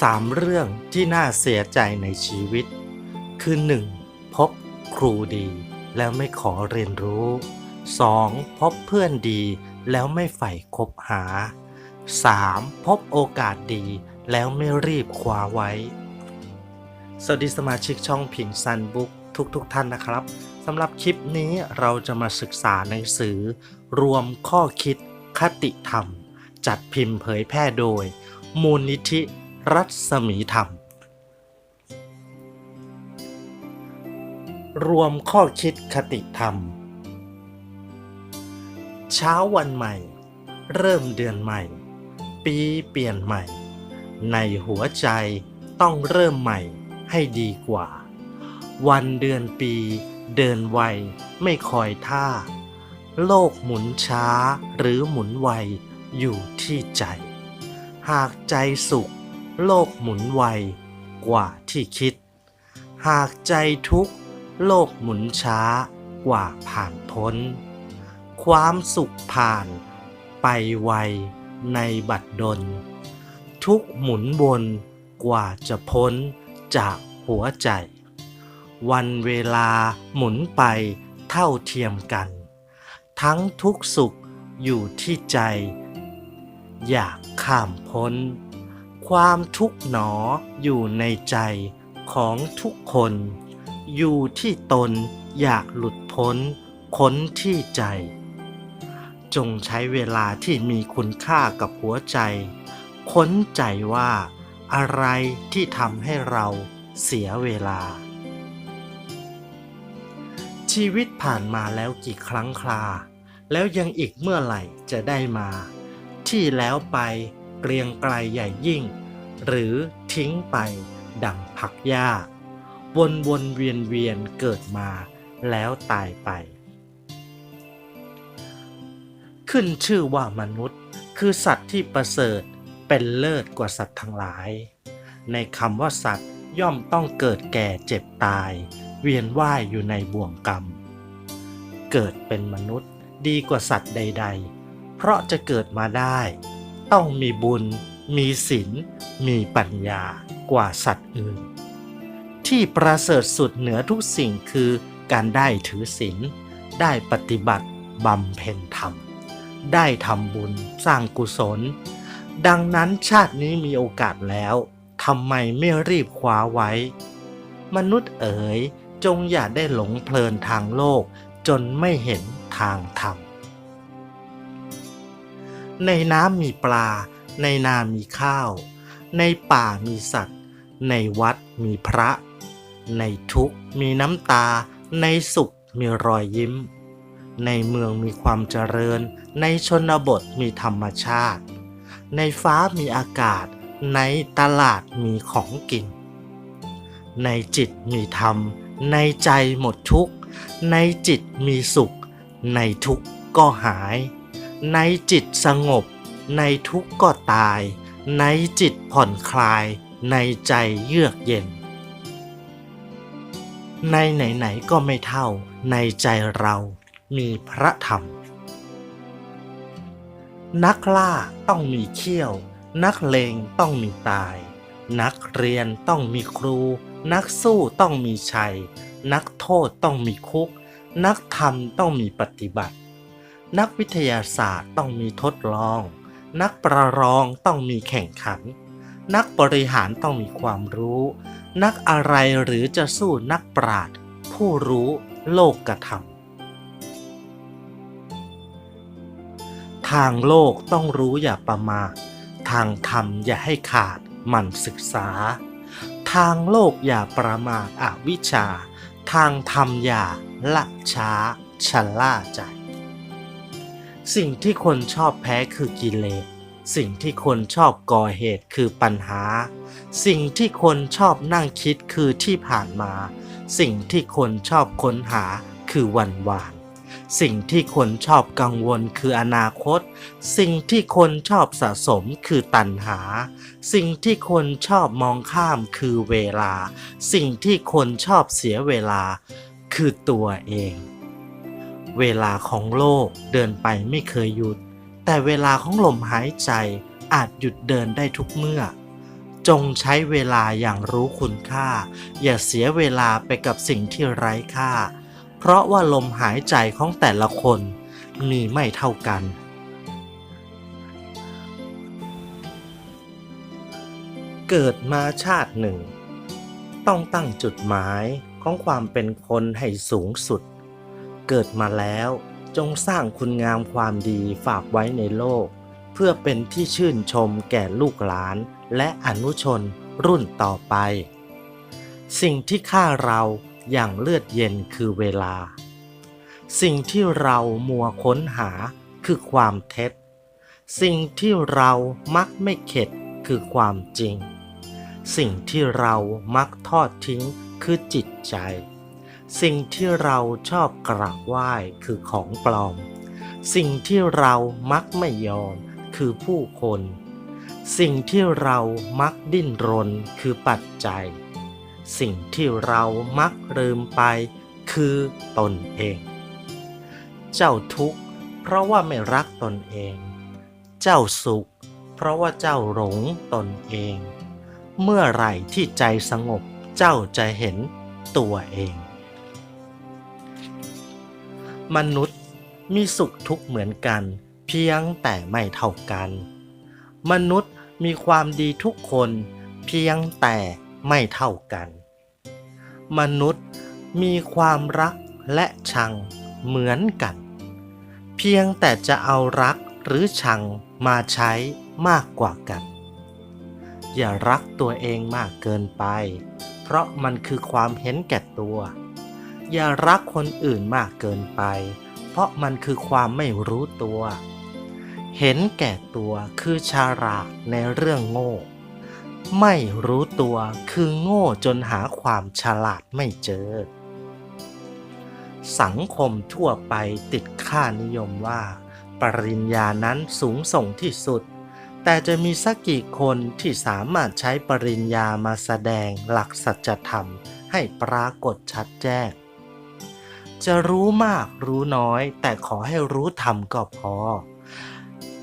สามเรื่องที่น่าเสียใจในชีวิต คือ 1. พบครูดีแล้วไม่ขอเรียนรู้ 2. พบเพื่อนดีแล้วไม่ใฝ่คบหา 3. พบโอกาสดีแล้วไม่รีบคว้าไว้ สวัสดีสมาชิกช่องผิงซันบุ๊กทุกๆทท่านนะครับสำหรับคลิปนี้เราจะมาศึกษาหนังสือ รวมข้อคิดคติธรรม จัดพิมพ์เผยแพร่โดย มูลนิธิ รัศมีธรรม รวมข้อคิดคติธรรม เช้าวันใหม่ เริ่มเดือนใหม่ ปีเปลี่ยนใหม่ ในหัวใจต้องเริ่มใหม่ให้ดีกว่า วันเดือนปีเดินไวไม่คอยท่า โลกหมุนช้าหรือหมุนไวอยู่ที่ใจ หากใจสุข โลกหมุนไวกว่าที่คิด หากใจทุกโลกหมุนช้ากว่าผ่านพ้น ความสุขผ่านไปไวในบัดดล ทุกหมุนวนกว่าจะพ้นจากหัวใจ วันเวลาหมุนไปเท่าเทียมกัน ทั้งทุกสุขอยู่ที่ใจ อยากข้ามพ้น ความทุกข์หนออยู่ในใจของทุกคน อยู่ที่ตนอยากหลุดพ้นค้นที่ใจ จงใช้เวลาที่มีคุณค่ากับหัวใจ ค้นใจว่าอะไรที่ทำให้เราเสียเวลา ชีวิตผ่านมาแล้วกี่ครั้งครา แล้วยังอีกเมื่อไหร่จะได้มา ที่แล้วไปเกรียงไกลใหญ่ยิ่ง หรือทิ้งไปดังผักหญ้า วนวนเวียนเวียนเกิดมาแล้วตายไป ขึ้นชื่อว่ามนุษย์คือสัตว์ที่ประเสริฐเป็นเลิศกว่าสัตว์ทั้งหลาย ในคำว่าสัตว์ย่อมต้องเกิดแก่เจ็บตาย เวียนว่ายอยู่ในบ่วงกรรม เกิดเป็นมนุษย์ดีกว่าสัตว์ใด ๆ เพราะจะเกิดมาได้ ต้องมีบุญ มีศีลมีปัญญากว่าสัตว์อื่น ที่ประเสริฐสุดเหนือทุกสิ่งคือการได้ถือศีลได้ปฏิบัติบำเพ็ญธรรม ได้ทำบุญสร้างกุศล ดังนั้นชาตินี้มีโอกาสแล้วทำไมไม่รีบคว้าไว้ มนุษย์เอ๋ยจงอย่าได้หลงเพลินทางโลกจนไม่เห็นทางธรรม ในน้ำมีปลา ในนามีข้าว ในป่ามีสัตว์ ในวัดมีพระ ในทุกมีน้ำตา ในสุขมีรอยยิ้ม ในเมืองมีความเจริญ ในชนบทมีธรรมชาติ ในฟ้ามีอากาศ ในตลาดมีของกิน ในจิตมีธรรม ในใจหมดทุกข์ ในจิตมีสุข ในทุกข์ก็หาย ในจิตสงบ ในทุกข์ก็ตาย ในจิตผ่อนคลาย ในใจเยือกเย็น ในไหนๆก็ไม่เท่า ในใจเรามีพระธรรม นักล่าต้องมีเขี้ยว นักเลงต้องมีตาย นักเรียนต้องมีครู นักสู้ต้องมีชัย นักโทษต้องมีคุก นักธรรมต้องมีปฏิบัติ นักวิทยาศาสตร์ต้องมีทดลอง นักประลองต้องมีแข่งขัน นักบริหารต้องมีความรู้ นักอะไรหรือจะสู้นักปราชญ์ผู้รู้โลกกระทำทางโลกต้องรู้อย่าประมาททางธรรมอย่าให้ขาดมันศึกษา ทางโลกอย่าประมาทอวิชชา ทางธรรมอย่าละช้าชะล่าใจ สิ่งที่คนชอบแพ้คือกิเลส สิ่งที่คนชอบก่อเหตุคือปัญหา สิ่งที่คนชอบนั่งคิดคือที่ผ่านมา สิ่งที่คนชอบค้นหาคือวันวาน สิ่งที่คนชอบกังวลคืออนาคต สิ่งที่คนชอบสะสมคือตัณหา สิ่งที่คนชอบมองข้ามคือเวลา สิ่งที่คนชอบเสียเวลา คือตัวเอง เวลาของโลกเดินไปไม่เคยหยุด แต่เวลาของลมหายใจอาจหยุดเดินได้ทุกเมื่อ จงใช้เวลาอย่างรู้คุณค่า อย่าเสียเวลาไปกับสิ่งที่ไร้ค่า เพราะว่าลมหายใจของแต่ละคนมีไม่เท่ากันเกิดมาชาติหนึ่ง ต้องตั้งจุดหมายของความเป็นคนให้สูงสุด เกิดมาแล้ว จงสร้างคุณงามความดีฝากไว้ในโลก เพื่อเป็นที่ชื่นชมแก่ลูกหลาน และอนุชนรุ่นต่อไป สิ่งที่ฆ่าเราอย่างเลือดเย็นคือเวลา สิ่งที่เรามัวค้นหาคือความเท็จ สิ่งที่เรามักไม่เข็ดคือความจริง สิ่งที่เรามักทอดทิ้งคือจิตใจ สิ่งที่เราชอบกราบไหว้คือของปลอม สิ่งที่เรามักไม่ยอมคือผู้คน สิ่งที่เรามักดิ้นรนคือปัจจัย สิ่งที่เรามักลืมไปคือตนเอง เจ้าทุกข์เพราะว่าไม่รักตนเอง เจ้าสุข เพราะว่าเจ้าหลงตนเอง เมื่อไหร่ที่ใจสงบเจ้าจะเห็นตัวเอง มนุษย์มีสุขทุกข์เหมือนกัน เพียงแต่ไม่เท่ากัน มนุษย์มีความดีทุกคนเพียงแต่ไม่เท่ากัน มนุษย์มีความรักและชังเหมือนกัน เพียงแต่จะเอารักหรือชังมาใช้มากกว่ากัน อย่ารักตัวเองมากเกินไป เพราะมันคือความเห็นแก่ตัว อย่ารักคนอื่นมากเกินไป เพราะมันคือความไม่รู้ตัว เห็นแก่ตัวคือชาราในเรื่องโง่ ไม่รู้ตัวคือโง่จนหาความฉลาดไม่เจอ สังคมทั่วไปติดค่านิยมว่า ปริญญานั้นสูงส่งที่สุด แต่จะมีสักกี่คนที่สามารถใช้ปริญญามาแสดงหลักสัจธรรมให้ปรากฏชัดแจ้ง จะรู้มากรู้น้อย แต่ขอให้รู้ธรรมก็พอ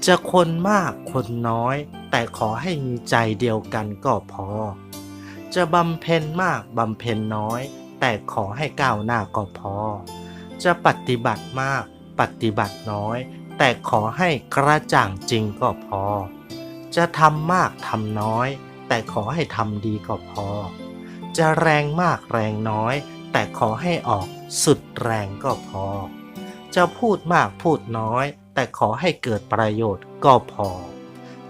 จะคนมากคนน้อย แต่ขอให้มีใจเดียวกันก็พอ จะบำเพ็ญมากบำเพ็ญน้อย แต่ขอให้ก้าวหน้าก็พอ จะปฏิบัติมากปฏิบัติน้อย แต่ขอให้กระจ่างจริงก็พอ จะทำมากทำน้อย แต่ขอให้ทำดีก็พอ จะแรงมากแรงน้อย แต่ขอให้ออกสุดแรงก็พอ จะพูดมากพูดน้อย แต่ขอให้เกิดประโยชน์ก็พอ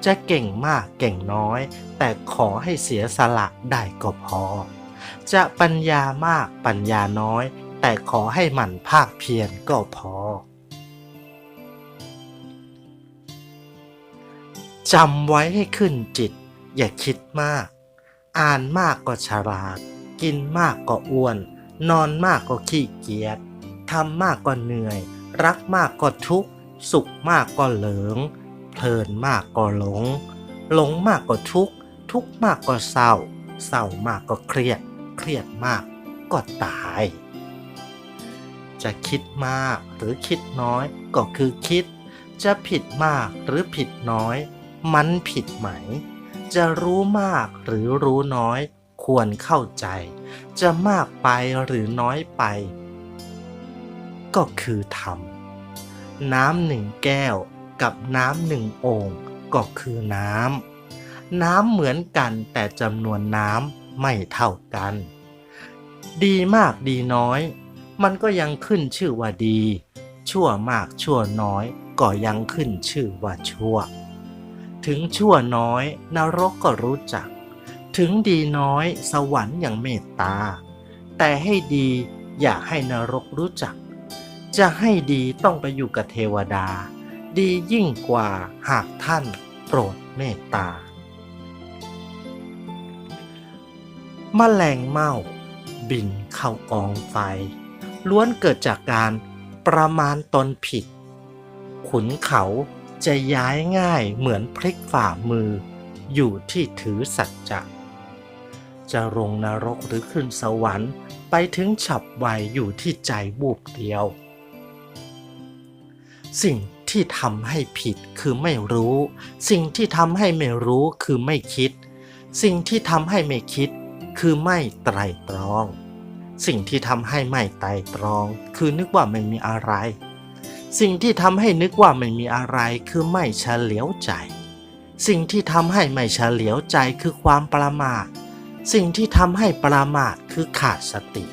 จะเก่งมากเก่งน้อย แต่ขอให้เสียสละได้ก็พอ จะปัญญามากปัญญาน้อย แต่ขอให้หมั่นภาคเพียรก็พอจำไว้ให้ขึ้นจิต อย่าคิดมาก อ่านมากก็ฉลาด กินมากก็อ้วน นอนมากก็ขี้เกียจทำมากก็เหนื่อย รักมากก็ทุกข์ สุขมากก็เหลิง เพลินมากก็หลง หลงมากก็ทุกข์ ทุกข์มากก็เศร้า เศร้ามากก็เครียด เครียดมากก็ตาย จะคิดมากหรือคิดน้อยก็คือคิด จะผิดมากหรือผิดน้อย มันผิดไหม จะรู้มากหรือรู้น้อย ควรเข้าใจ จะมากไปหรือน้อยไป ก็คือธรรม น้ำหนึ่งแก้วกับน้ำหนึ่งโอ่งก็คือน้ำ น้ำเหมือนกันแต่จำนวนน้ำไม่เท่ากัน ดีมากดีน้อย มันก็ยังขึ้นชื่อว่าดี ชั่วมากชั่วน้อยก็ยังขึ้นชื่อว่าชั่ว ถึงชั่วน้อยนรกก็รู้จัก ถึงดีน้อยสวรรค์อย่างเมตตา แต่ให้ดีอย่าให้นรกรู้จัก จะให้ดีต้องไปอยู่กับเทวดา ดียิ่งกว่าหากท่านโปรดเมตตามแมลงเม่าบินเข้ากองไฟ ล้วนเกิดจากการประมาณตนผิด ขุนเขาจะย้ายง่ายเหมือนพลิกฝ่ามือ อยู่ที่ถือสัจจะ จะลงนรกหรือขึ้นสวรรค์ ไปถึงฉับไวอยู่ที่ใจบูบเดียว สิ่งที่ทำให้ผิดคือไม่รู้ สิ่งที่ทำให้ไม่รู้คือไม่คิด สิ่งที่ทำให้ไม่คิด คือไม่ไตรตรอง สิ่งที่ทำให้ไม่ไตรตรอง คือนึกว่าไม่มีอะไร สิ่งที่ทำให้นึกว่าไม่มีอะไรคือไม่เฉลียวใจ สิ่งที่ทำให้ไม่เฉลียวใจคือความประมาท สิ่งที่ทำให้ประมาทคือขาดสติ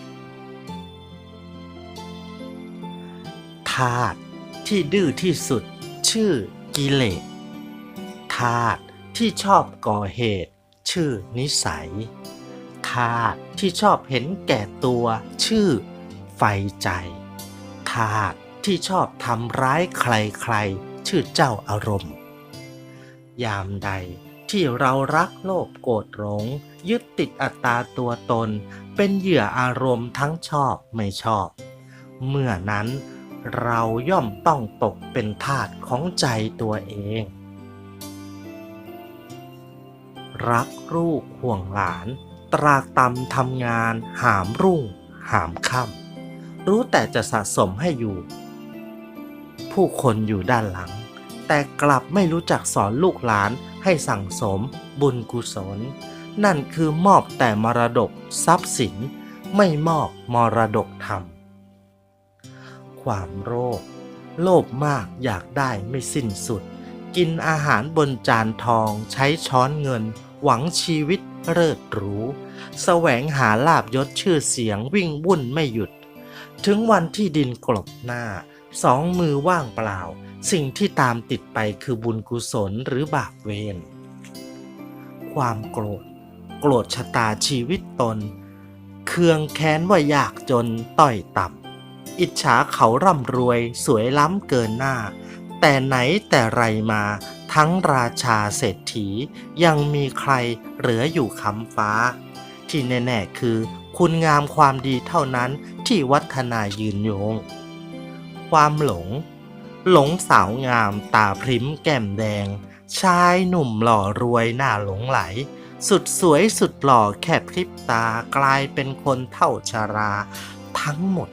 ธาตุที่ดื้อที่สุด ชื่อกิเลสธาตุที่ชอบก่อเหตุ ชื่อนิสัยธาตุที่ชอบเห็นแก่ตัว ชื่อ ไฟใจธาตุที่ชอบทำร้ายใครๆ ชื่อเจ้าอารมณ์ ยามใดที่เรารักโลภโกรธหลง ยึดติดอัตตาตัวตน เป็นเหยื่ออารมณ์ทั้งชอบไม่ชอบ เมื่อนั้นเราย่อมต้องตกเป็นทาสของใจตัวเอง รักลูกห่วงหลาน ตรากตำทำงานหามรุ่ง หามค่ำรู้แต่จะสะสมให้อยู่ ผู้คนอยู่ด้านหลัง แต่กลับไม่รู้จักสอนลูกหลานให้สั่งสมบุญกุศล นั่นคือมอบแต่มรดกทรัพย์สิน ไม่มอบมรดกธรรม ความโลภโลภมากอยากได้ไม่สิ้นสุด กินอาหารบนจานทองใช้ช้อนเงิน หวังชีวิตเลิศหรูแสวงหาลาบยศชื่อเสียงวิ่งวุ่นไม่หยุด ถึงวันที่ดินกลบหน้า สองมือว่างเปล่า สิ่งที่ตามติดไปคือบุญกุศลหรือบาปเวรความโกรธ โกรธชะตาชีวิตตน เคืองแค้นว่ายากจนต้อยต่ำอิจฉาเขาร่ำรวยสวยล้ำเกินหน้า แต่ไหนแต่ไรมาทั้งราชาเศรษฐียังมีใครเหลืออยู่คำฟ้า ที่แน่ๆคือ คุณงามความดีเท่านั้นที่วัฒนายืนยง ความหลง หลงสาวงามตาพริ้มแก้มแดง ชายหนุ่มหล่อรวยหน้าหลงไหล สุดสวยสุดหล่อแค่พริบตากลายเป็นคนเท่าชารา ทั้งหมด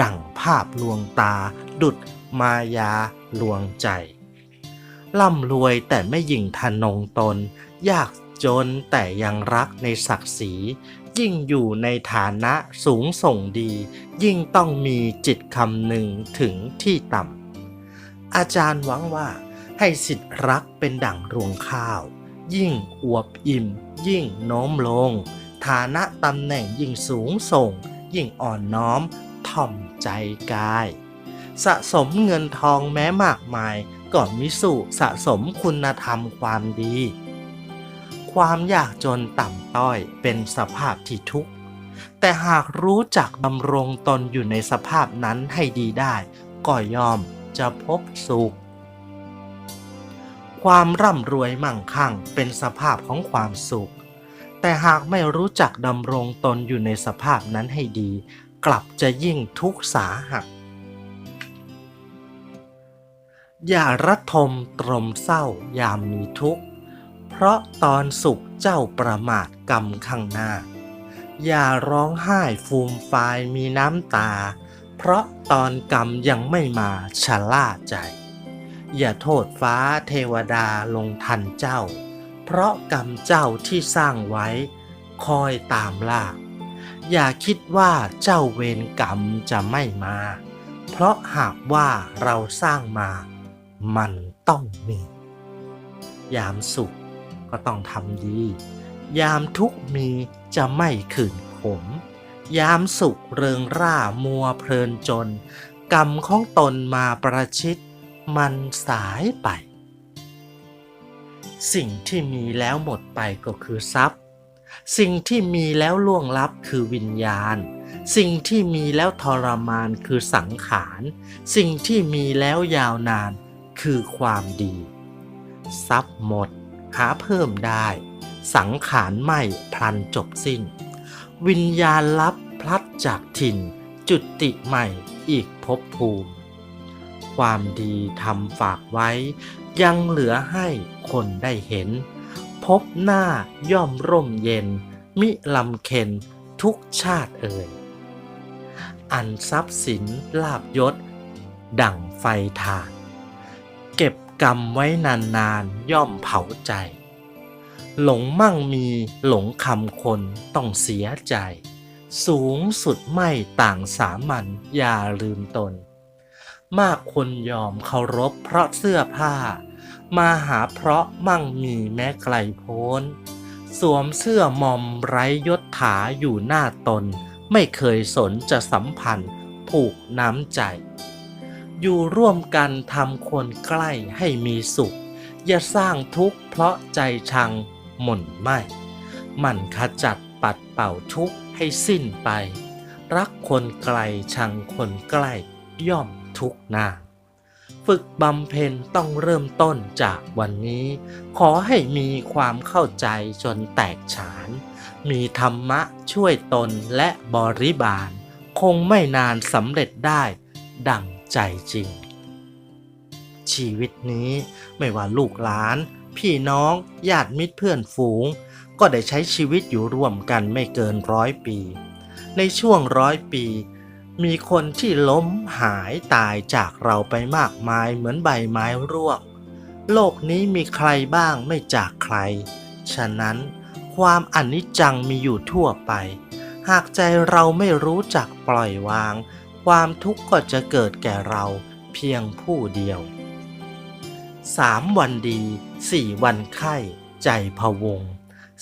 ดั่งภาพลวงตา ดุดมายาลวงใจร่ำรวยแต่ไม่ยิ่งทะนงตน ยากจนแต่ยังรักในศักดิ์ศรี ยิ่งอยู่ในฐานะสูงส่งดี ยิ่งต้องมีจิตคำหนึ่งถึงที่ต่ำอาจารย์หวังว่าให้สิทธิรักเป็นดั่งรวงข้าว ยิ่งอวบอิ่ม ยิ่งโน้มลง ฐานะตำแหน่งยิ่งสูงส่ง ยิ่งอ่อนน้อมถ่อมใจกาย สะสมเงินทองแม้มากมายก็มิสุสะสมคุณธรรมความดี ความยากจนต่ำต้อยเป็นสภาพที่ทุกข์ แต่หากรู้จักดำรงตนอยู่ในสภาพนั้นให้ดีได้ ก็ยอมจะพบสุข ความร่ำรวยมั่งคั่งเป็นสภาพของความสุข แต่หากไม่รู้จักดำรงตนอยู่ในสภาพนั้นให้ดี กลับจะยิ่งทุกข์สาหัส อย่าระทมตรมเศร้ายามมีทุกข์ เพราะตอนสุขเจ้าประมาทกรรมข้างหน้า อย่าร้องไห้ฟูมฟายมีน้ำตา เพราะตอนกรรมยังไม่มาชะล่าใจ อย่าโทษฟ้าเทวดาลงทันเจ้า เพราะกรรมเจ้าที่สร้างไว้ คอยตามล่า อย่าคิดว่าเจ้าเวรกรรมจะไม่มา เพราะหากว่าเราสร้างมา มันต้องมี ยามสุขก็ต้องทำดี ยามทุกมีจะไม่ขืนขม ยามสุขเริงร่ามัวเพลินจน กรรมของตนมาประชิด มันสายไป สิ่งที่มีแล้วหมดไปก็คือทรัพย์ สิ่งที่มีแล้วล่วงลับคือวิญญาณ สิ่งที่มีแล้วทรมานคือสังขาร สิ่งที่มีแล้วยาวนานคือความดี ทรัพย์หมดหาเพิ่มได้ สังขารไม่พลันจบสิ้น วิญญาณลับพลัดจากถิ่น จุติใหม่อีกภพภูมิ ความดีทำฝากไว้ ยังเหลือให้คนได้เห็น พบหน้าย่อมร่มเย็น มิลำเค็นทุกชาติเอ่ย อันทรัพย์สินลาบยศ ดั่งไฟทาน เก็บกรรมไว้นานๆย่อมเผาใจ หลงมั่งมีหลงคำคนต้องเสียใจ สูงสุดไม่ต่างสามัญอย่าลืมตน มากคนยอมเคารพเพราะเสื้อผ้า มาหาเพราะมั่งมีแม้ไกลโพ้น สวมเสื้อมอมไร้ยศถาอยู่หน้าตน ไม่เคยสนจะสัมพันธ์ผูกน้ำใจ อยู่ร่วมกันทำคนใกล้ให้มีสุข อย่าสร้างทุกข์เพราะใจชังหม่นไหมหมันขจัดปัดเป่าทุกข์ให้สิ้นไป รักคนไกลชังคนใกล้ย่อม ทุกหนาฝึกบำเพ็ญต้องเริ่มต้นจากวันนี้ ขอให้มีความเข้าใจจนแตกฉาน มีธรรมะช่วยตนและบริบาล คงไม่นานสำเร็จได้ ดังใจจริง ชีวิตนี้ไม่ว่าลูกหลาน พี่น้อง ญาติมิตรเพื่อนฝูง ก็ได้ใช้ชีวิตอยู่ร่วมกันไม่เกินร้อยปี ในช่วงร้อยปี มีคนที่ล้มหายตายจากเราไปมากมายเหมือนใบไม้ร่วง โลกนี้มีใครบ้างไม่จากใคร ฉะนั้นความอนิจจังมีอยู่ทั่วไป หากใจเราไม่รู้จักปล่อยวาง ความทุกข์ก็จะเกิดแก่เราเพียงผู้เดียวสามวันดีสี่วันไข้ใจพะวง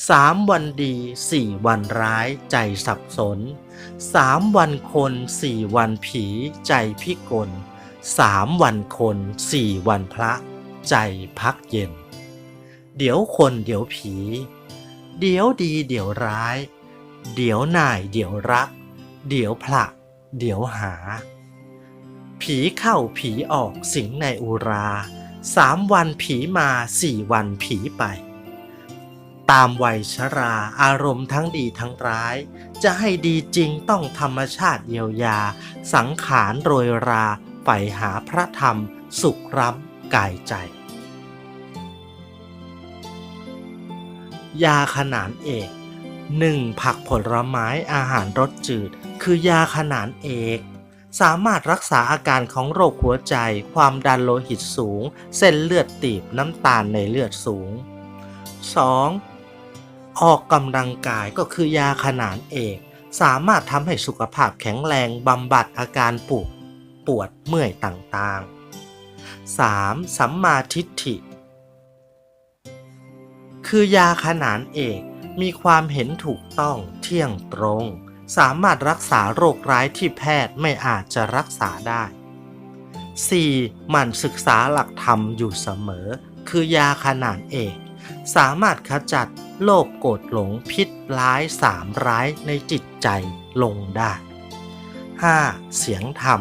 สามวันดีสี่วันร้ายใจสับสน สามวันคนสี่วันผีใจพิกลสามวันคนสี่วันพระ ใจพักเย็น เดี๋ยวคนเดี๋ยวผี เดี๋ยวดีเดี๋ยวร้าย เดี๋ยวนายเดี๋ยวรัก เดี๋ยวผละเดี๋ยวหา ผีเข้าผีออกสิงในอุราสามวันผีมาสี่วันผีไป ตามวัยชราอารมณ์ทั้งดีทั้งร้าย จะให้ดีจริงต้องธรรมชาติเยียวยา สังขารโรยราไปหาพระธรรม สุขร้ำกายใจ ยาขนานเอกหนึ่งผักผลไม้อาหารรสจืด คือยาขนานเอก สามารถรักษาอาการของโรคหัวใจ ความดันโลหิตสูง เส้นเลือดตีบน้ำตาลในเลือดสูง 2. ออกกำลังกายก็คือยาขนานเอก สามารถทำให้สุขภาพแข็งแรงบำบัดอาการปวดปวดเมื่อยต่างๆ 3. สัมมาทิฏฐิ คือยาขนานเอกมีความเห็นถูกต้องเที่ยงตรง สามารถรักษาโรคร้ายที่แพทย์ไม่อาจจะรักษาได้ 4. หมั่นศึกษาหลักธรรมอยู่เสมอ คือยาขนานเอก สามารถขจัดโลภโกรธหลงพิษร้ายสามร้ายในจิตใจลงได้ 5. เสียงธรรม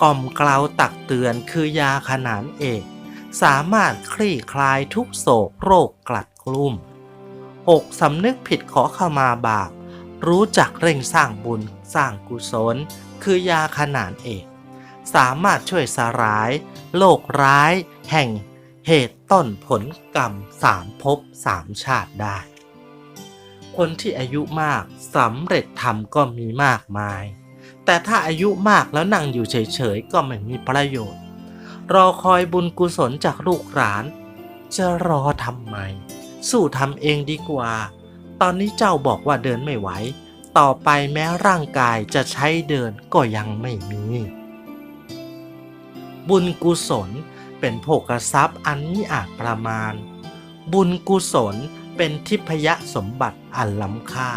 กล่อมกล่าวตักเตือนคือยาขนานเอก สามารถคลี่คลายทุกโศกโรคกลัดกลุ่ม 6. สำนึกผิดขอเข้ามาบาป รู้จักเร่งสร้างบุญสร้างกุศล คือยาขนานเอก สามารถช่วยสลาย โลกร้าย แห่ง เหตุต้นผลกรรมสามภพสามชาติได้ คนที่อายุมากสำเร็จธรรมก็มีมากมาย แต่ถ้าอายุมากแล้วนั่งอยู่เฉยๆ ก็ไม่มีประโยชน์ รอคอยบุญกุศลจากลูกหลาน จะรอทำไม สู้ทำเองดีกว่า ตอนนี้เจ้าบอกว่าเดินไม่ไหว ต่อไปแม้ร่างกายจะใช้เดินก็ยังไม่มี บุญกุศล เป็นโภกทรัพย์อันมิอาจประมาณ บุญกุศลเป็นทิพยสมบัติอันล้ำค่า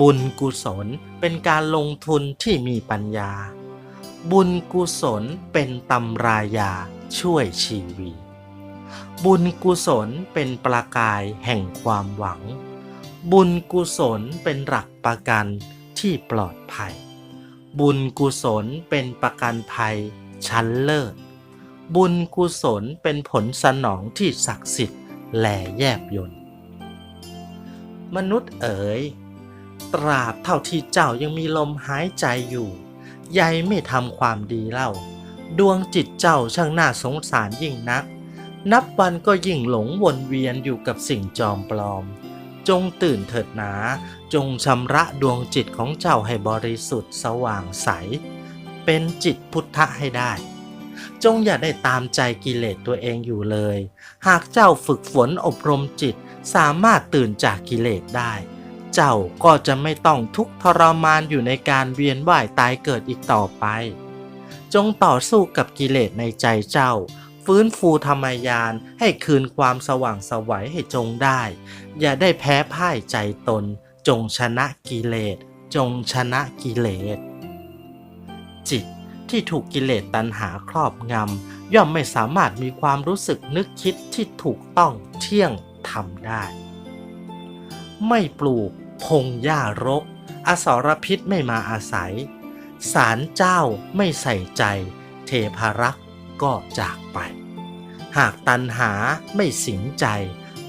บุญกุศลเป็นการลงทุนที่มีปัญญา บุญกุศลเป็นตำรายาช่วยชีวีบุญกุศลเป็นประกายแห่งความหวัง บุญกุศลเป็นหลักประกันที่ปลอดภัย บุญกุศลเป็นประกันภัยชั้นเลิศ บุญกุศลเป็นผลสนองที่ศักดิ์สิทธิ์แหลแยบยนต์มนุษย์เอ๋ย ตราบเท่าที่เจ้ายังมีลมหายใจอยู่ยายไม่ทำความดีเล่า ดวงจิตเจ้าช่างน่าสงสารยิ่งนัก นับวันก็ยิ่งหลงวนเวียนอยู่กับสิ่งจอมปลอม จงตื่นเถิดหนา จงชำระดวงจิตของเจ้าให้บริสุทธิ์สว่างใส เป็นจิตพุทธะให้ได้ จงอย่าได้ตามใจกิเลสตัวเองอยู่เลย หากเจ้าฝึกฝนอบรมจิต สามารถตื่นจากกิเลสได้ เจ้าก็จะไม่ต้องทุกข์ทรมานอยู่ในการเวียนว่ายตายเกิดอีกต่อไป จงต่อสู้กับกิเลสในใจเจ้า ฟื้นฟูธรรมยานให้คืนความสว่างสวัยให้จงได้ อย่าได้แพ้พ่ายใจตน จงชนะกิเลสจงชนะกิเลสจิต ที่ถูกกิเลสตัณหาครอบงำ ย่อมไม่สามารถมีความรู้สึกนึกคิดที่ถูกต้องเที่ยงทำได้ ไม่ปลูกพงหญ้ารก อสรพิษไม่มาอาศัย สารเจ้าไม่ใส่ใจ เทพารักษ์ก็จากไป หากตันหาไม่สิงใจ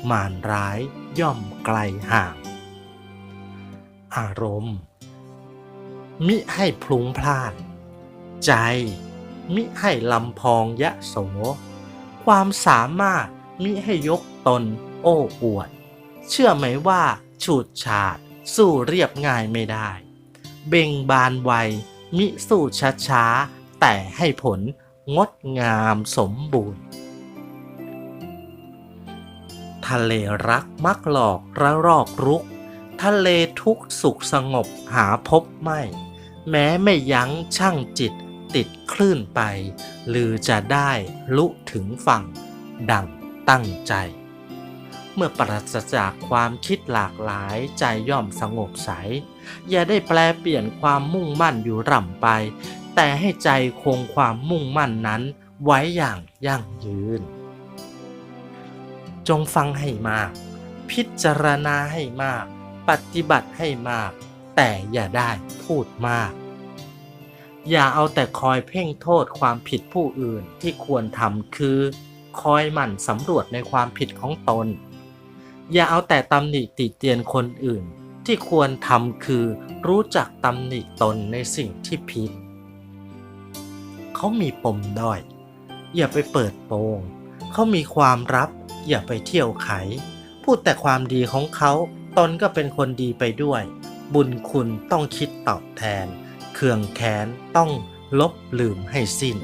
มารร้ายย่อมไกลห่าง อารมณ์ มิให้พลุงพลาน ใจ มิให้ลำพองยะโส ความสามารถมิให้ยกตน โอ้อวด เชื่อไหมว่าฉูดฉาด สู้เรียบง่ายไม่ได้ เบ่งบานไวมิสู้ช้าช้าแต่ให้ผลงดงามสมบูรณ์ ทะเลรักมักหลอกระรอกรุก ทะเลทุกสุขสงบหาพบไม่ แม้ไม่ยั้งช่างจิต ติดคลื่นไปหรือจะได้ลุถึงฝั่ง ดังตั้งใจ เมื่อปราศจากความคิดหลากหลายใจย่อมสงบใส อย่าได้แปลเปลี่ยนความมุ่งมั่นอยู่ร่ำไป แต่ให้ใจคงความมุ่งมั่นนั้นไว้อย่างยั่งยืน จงฟังให้มาก พิจารณาให้มาก ปฏิบัติให้มาก แต่อย่าได้พูดมาก อย่าเอาแต่คอยเพ่งโทษความผิดผู้อื่นที่ควรทำคือ คอยหมั่นสำรวจในความผิดของตน อย่าเอาแต่ตำหนิติเตียนคนอื่น ที่ควรทำคือ รู้จักตำหนิตนในสิ่งที่ผิด เขามีปมด้อย อย่าไปเปิดโปง เขามีความลับ อย่าไปเที่ยวไข พูดแต่ความดีของเขาตนก็เป็นคนดีไปด้วย บุญคุณต้องคิดตอบแทน คืองแค้นต้องลบลืมให้สิ้น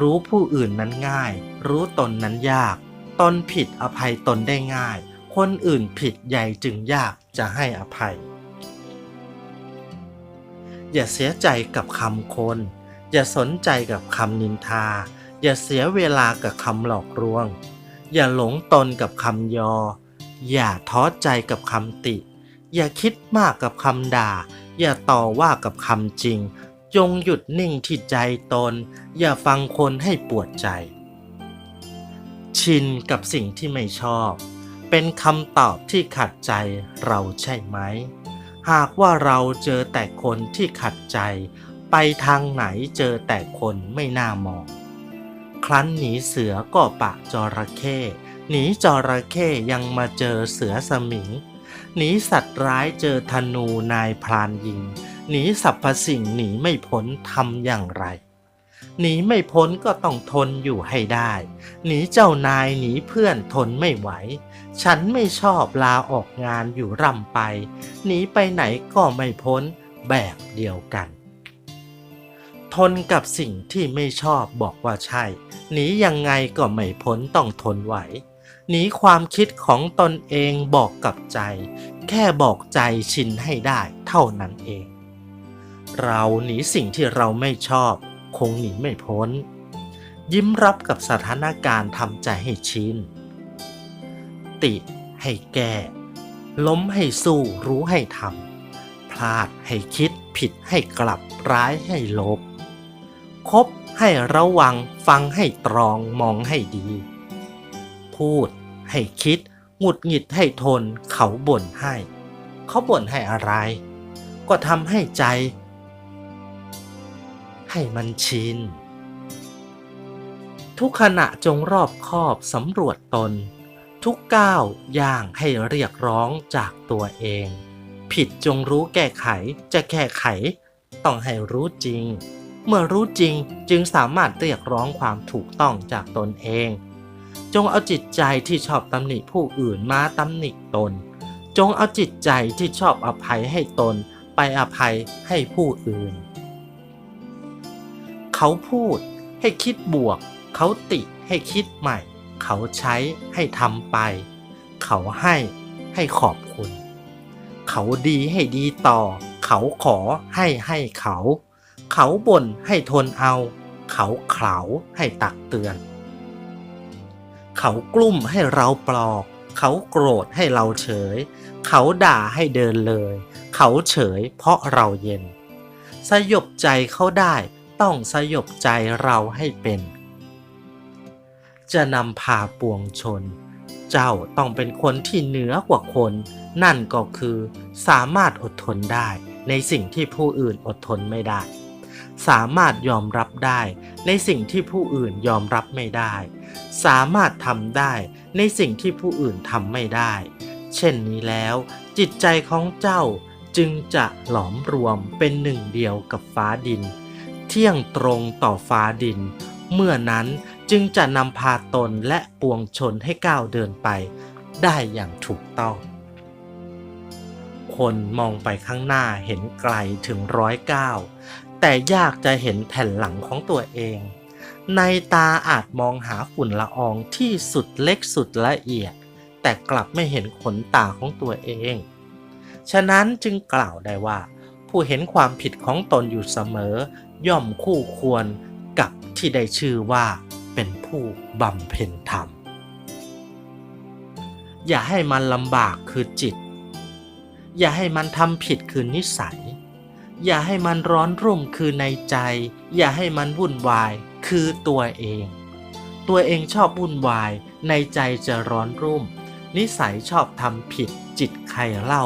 รู้ผู้อื่นนั้นง่าย รู้ตนนั้นยาก ตนผิดอภัยตนได้ง่าย คนอื่นผิดใหญ่จึงยากจะให้อภัย อย่าเสียใจกับคำคน อย่าสนใจกับคำนินทา อย่าเสียเวลากับคำหลอกลวง อย่าหลงตนกับคำยอ อย่าท้อใจกับคำติ อย่าคิดมากกับคำด่า อย่าต่อว่ากับคำจริง จงหยุดนิ่งที่ใจตน อย่าฟังคนให้ปวดใจ ชินกับสิ่งที่ไม่ชอบ เป็นคำตอบที่ขัดใจเราใช่ไหม หากว่าเราเจอแต่คนที่ขัดใจ ไปทางไหนเจอแต่คนไม่น่ามอง ครั้นหนีเสือก็ปะจระเข้หนีจระเข้ยังมาเจอเสือสมิง หนีสัตว์ร้ายเจอธนูนายพรานยิง หนีสรรพสิ่งหนีไม่พ้นทำอย่างไร หนีไม่พ้นก็ต้องทนอยู่ให้ได้ หนีเจ้านายหนีเพื่อนทนไม่ไหว ฉันไม่ชอบลาออกงานอยู่ร่ำไป หนีไปไหนก็ไม่พ้นแบบเดียวกัน ทนกับสิ่งที่ไม่ชอบบอกว่าใช่ หนียังไงก็ไม่พ้นต้องทนไหว หนีความคิดของตนเองบอกกับใจ แค่บอกใจชินให้ได้เท่านั้นเอง เราหนีสิ่งที่เราไม่ชอบ คงหนีไม่พ้น ยิ้มรับกับสถานการณ์ทำใจให้ชิน ติให้แก้ ล้มให้สู้รู้ให้ทำพลาดให้คิดผิดให้กลับร้ายให้ลบ คบให้ระวังฟังให้ตรองมองให้ดี พูด ให้คิดหงุดหงิดให้ทนเขาบ่นให้ เขาบ่นให้อะไร ก็ทำให้ใจ ให้มันชิน ทุกขณะจงรอบคอบสำรวจตน ทุกก้าวย่างให้เรียกร้องจากตัวเอง ผิดจงรู้แก้ไขจะแก้ไข ต้องให้รู้จริง เมื่อรู้จริงจึงสามารถเรียกร้องความถูกต้องจากตนเอง จงเอาจิตใจที่ชอบตำหนิผู้อื่นมาตำหนิตน จงเอาจิตใจที่ชอบอภัยให้ตน ไปอภัยให้ผู้อื่น เขาพูดให้คิดบวก เขาติให้คิดใหม่ เขาใช้ให้ทำไป เขาให้ให้ขอบคุณ เขาดีให้ดีต่อ เขาขอให้ให้เขา เขาบ่นให้ทนเอา เขาเขาให้ตักเตือน เขากลุ้มให้เราปลอบเขาโกรธให้เราเฉย เขาด่าให้เดินเลย เขาเฉยเพราะเราเย็น สยบใจเขาได้ต้องสยบใจเราให้เป็น จะนำพาปวงชน เจ้าต้องเป็นคนที่เหนือกว่าคน นั่นก็คือสามารถอดทนได้ในสิ่งที่ผู้อื่นอดทนไม่ได้ สามารถยอมรับได้ในสิ่งที่ผู้อื่นยอมรับไม่ได้ สามารถทำได้ในสิ่งที่ผู้อื่นทำไม่ได้ เช่นนี้แล้ว จิตใจของเจ้าจึงจะหลอมรวมเป็นหนึ่งเดียวกับฟ้าดิน เที่ยงตรงต่อฟ้าดิน เมื่อนั้นจึงจะนำพาตนและปวงชนให้ก้าวเดินไปได้อย่างถูกต้อง คนมองไปข้างหน้าเห็นไกลถึงร้อยก้าวแต่ยากจะเห็นแผ่นหลังของตัวเอง ในตาอาจมองหาฝุ่นละอองที่สุดเล็กสุดละเอียด แต่กลับไม่เห็นขนตาของตัวเอง ฉะนั้นจึงกล่าวได้ว่า ผู้เห็นความผิดของตนอยู่เสมอ ย่อมคู่ควรกับที่ได้ชื่อว่า เป็นผู้บำเพ็ญธรรม อย่าให้มันลำบากคือจิต อย่าให้มันทำผิดคือนิสัย อย่าให้มันร้อนรุ่มคือในใจ อย่าให้มันวุ่นวาย คือตัวเอง ตัวเองชอบวุ่นวาย ในใจจะร้อนรุ่ม นิสัยชอบทำผิด จิตใครเล่า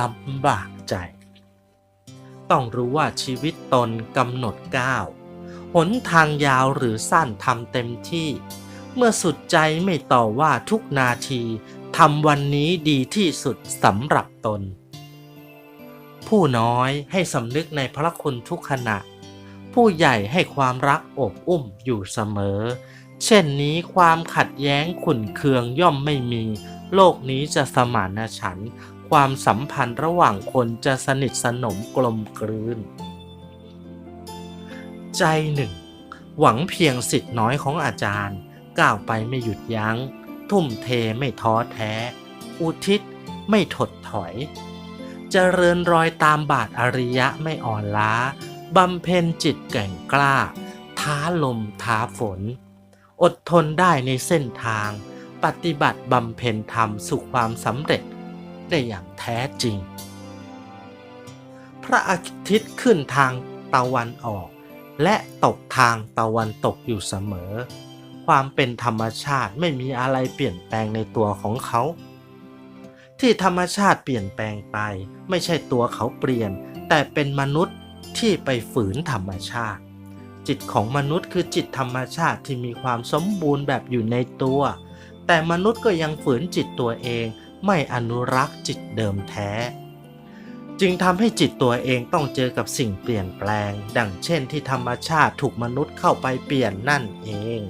ลำบากใจ ต้องรู้ว่าชีวิตตนกำหนดก้าวหนทางยาวหรือสั้นทำเต็มที่ เมื่อสุดใจไม่ต่อว่าทุกนาทีทำวันนี้ดีที่สุดสำหรับตน ผู้น้อยให้สำนึกในพระคุณทุกขณะ ผู้ใหญ่ให้ความรักอบอุ้มอยู่เสมอ เช่นนี้ความขัดแย้งขุ่นเคืองย่อมไม่มี โลกนี้จะสมานฉันท์ความสัมพันธ์ระหว่างคนจะสนิทสนมกลมกลืน ใจหนึ่ง หวังเพียงสิทธิ์น้อยของอาจารย์ ก้าวไปไม่หยุดยัง้ง ทุ่มเทไม่ท้อแท้ อุทิศไม่ถดถอยเจริญรอยตามบาทอริยะไม่อ่อนล้า บำเพ็ญจิตแก่งกล้า ท้าลมท้าฝน อดทนได้ในเส้นทาง ปฏิบัติบำเพ็ญธรรมสู่ความสำเร็จได้อย่างแท้จริง พระอาทิตย์ขึ้นทางตะวันออก และตกทางตะวันตกอยู่เสมอ ความเป็นธรรมชาติไม่มีอะไรเปลี่ยนแปลงในตัวของเขา ที่ธรรมชาติเปลี่ยนแปลงไป ไม่ใช่ตัวเขาเปลี่ยน แต่เป็นมนุษย์ ที่ไปฝืนธรรมชาติ จิตของมนุษย์คือจิตธรรมชาติที่มีความสมบูรณ์แบบอยู่ในตัว แต่มนุษย์ก็ยังฝืนจิตตัวเอง ไม่อนุรักษ์จิตเดิมแท้ จึงทำให้จิตตัวเองต้องเจอกับสิ่งเปลี่ยนแปลง ดังเช่นที่ธรรมชาติถูกมนุษย์เข้าไปเปลี่ยนนั่นเอง